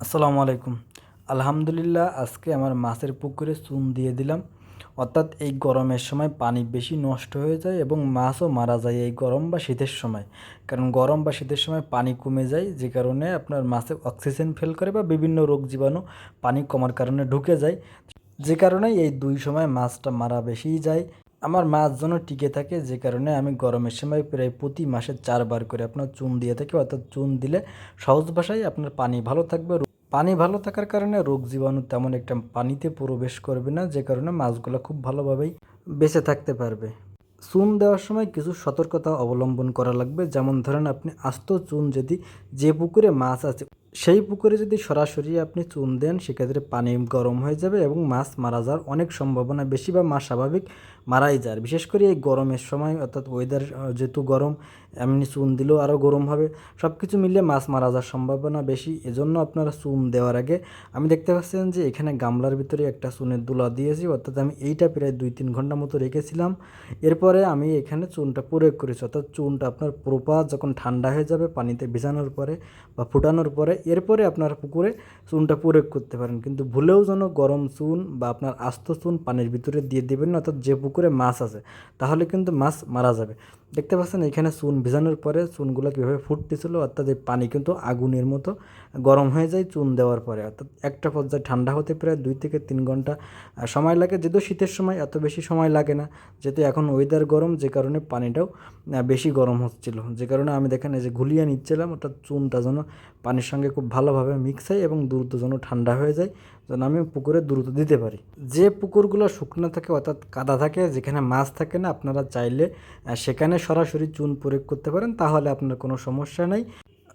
আসসালামু আলাইকুম। আলহামদুলিল্লাহ, আজকে আমার মাছের পুকুরে চুন দিয়ে দিলাম। অর্থাৎ এই গরমের সময় পানি বেশি নষ্ট হয়ে যায় এবং মাছও মারা যায় এই গরম বা শীতের সময়। কারণ গরম বা শীতের সময় পানি কমে যায়, যে কারণে আপনার মাছে অক্সিজেন ফেল করে বা বিভিন্ন রোগ জীবাণু পানি কমার কারণে ঢুকে যায়। যে কারণে এই দুই সময় মাছটা মারা বেশিই যায়। আমার মাছ যেন টিকে থাকে, যে কারণে আমি গরমের সময় প্রায় প্রতি মাসে চারবার করে আপনার চুন দিয়ে থাকি। অর্থাৎ চুন দিলে সহজ ভাষায় আপনার পানি ভালো থাকবে পানি ভালো থাকার কারণে রোগ জীবাণু তেমন একটা পানিতে প্রবেশ করবে না, যে কারণে মাছগুলো খুব ভালোভাবেই বেঁচে থাকতে পারবে। চুন দেওয়ার সময় কিছু সতর্কতা অবলম্বন করা লাগবে। যেমন ধরেন আপনি আস্ত চুন যদি যে পুকুরে মাছ আছে সেই পুকুরে যদি সরাসরি আপনি চুন দেন, সেক্ষেত্রে পানি গরম হয়ে যাবে এবং মাছ মারা যাওয়ার অনেক সম্ভাবনা বেশি বা মাছ স্বাভাবিক মারাই যায়। বিশেষ করে এই গরমের সময়, অর্থাৎ ওয়েদার যেহেতু গরম, এমনি চুন দিলেও আরও গরম হবে। সব কিছু মিলিয়ে মাছ মারা যাওয়ার সম্ভাবনা বেশি। এজন্য আপনারা চুন দেওয়ার আগে আমি দেখতে পাচ্ছেন যে এখানে গামলার ভিতরে একটা চুনের দুলা দিয়েছি, অর্থাৎ আমি এইটা প্রায় দুই তিন ঘণ্টা মতো রেখেছিলাম। এরপরে আমি এখানে চুনটা প্রয়োগ করেছি, অর্থাৎ চুনটা আপনার প্রপাত যখন ঠান্ডা হয়ে যাবে পানিতে ভিজানোর পরে বা ফুটানোর পরে এরপরে আপনার পুকুরে চুনটা প্রয়োগ করতে পারেন। কিন্তু ভুলেও যেন গরম চুন বা আপনার আস্ত চুন পানির ভিতরে দিয়ে দেবেন না, অর্থাৎ যে পুকুরে মাছ আছে, তাহলে কিন্তু মাছ মারা যাবে। দেখতে পাচ্ছেন, এখানে চুন ভেজানোর পরে চুনগুলো কীভাবে ফুটতেছিল, অর্থাৎ এই পানি কিন্তু আগুনের মতো গরম হয়ে যায় চুন দেওয়ার পরে। অর্থাৎ একটা পর্যায়ে ঠান্ডা হতে প্রায় দুই থেকে তিন ঘণ্টা সময় লাগে। যেহেতু শীতের সময় এত বেশি সময় লাগে না, যেহেতু এখন ওয়েদার গরম, যে কারণে পানিটাও বেশি গরম হচ্ছিল। যে কারণে আমি দেখেন, এই যে ঘুলিয়ে নিচ্ছিলাম, অর্থাৎ চুনটা যেন পানির সঙ্গে খুব ভালোভাবে মিক্স হয় এবং দ্রুত যেন ঠান্ডা হয়ে যায়। যেন আমি পুকুরে দ্রুত দিতে পারি। যে পুকুরগুলো শুকনো থাকে, অর্থাৎ কাদা থাকে, যেখানে মাছ থাকে না, আপনারা চাইলে সেখানে সরাসরি চুন প্রয়োগ করতে পারেন, তাহলে আপনার কোনো সমস্যা নেই।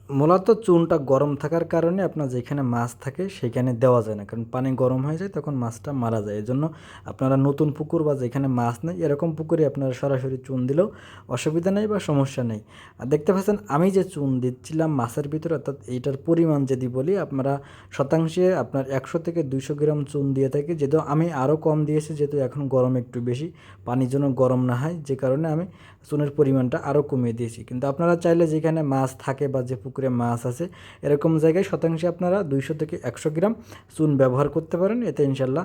মূলত চুনটা গরম থাকার কারণে আপনার যেখানে মাছ থাকে সেখানে দেওয়া যায় না। কারণ পানি গরম হয়ে যায়, তখন মাছটা মারা যায়। এই জন্য আপনারা নতুন পুকুর বা যেখানে মাছ নেই, এরকম পুকুরে আপনারা সরাসরি চুন দিলেও অসুবিধা নেই বা সমস্যা নেই। আর দেখতে পাচ্ছেন, আমি যে চুন দিচ্ছিলাম মাছের ভিতরে, অর্থাৎ এইটার পরিমাণ যদি বলি, আপনারা শতাংশে আপনার একশো থেকে দুইশো গ্রাম চুন দিয়ে থাকি। যেহেতু আমি আরও কম দিয়েছি, যেহেতু এখন গরম একটু বেশি, পানির জন্য গরম না হয়, যে কারণে আমি চুনের পরিমাণটা আরও কমিয়ে দিয়েছি। কিন্তু আপনারা চাইলে যেখানে মাছ থাকে বা যে পুকুরে মাছ আছে। এরকম জায়গায় শতাংশে আপনারা দুইশো থেকে একশো গ্রাম চুন ব্যবহার করতে পারেন। এতে ইনশাল্লাহ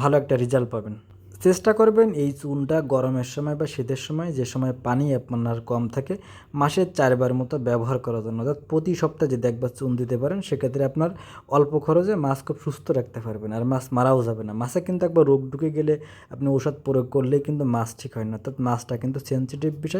ভালো একটা রেজাল্ট পাবেন। চেষ্টা করবেন এই চুনটা গরমের সময় বা শীতের সময়, যে সময় পানি আপনার কম থাকে, মাসে চারবার মতো ব্যবহার করার জন্য। অর্থাৎ প্রতি সপ্তাহে যদি একবার চুন দিতে পারেন, সেক্ষেত্রে আপনার অল্প খরচে মাছ খুব সুস্থ রাখতে পারবেন আর মাছ মারাও যাবে না। মাছে কিন্তু একবার রোগ ঢুকে গেলে আপনি ওষুধ প্রয়োগ করলেই কিন্তু মাছ ঠিক হয় না। অর্থাৎ মাছটা কিন্তু সেন্সিটিভ বিষয়।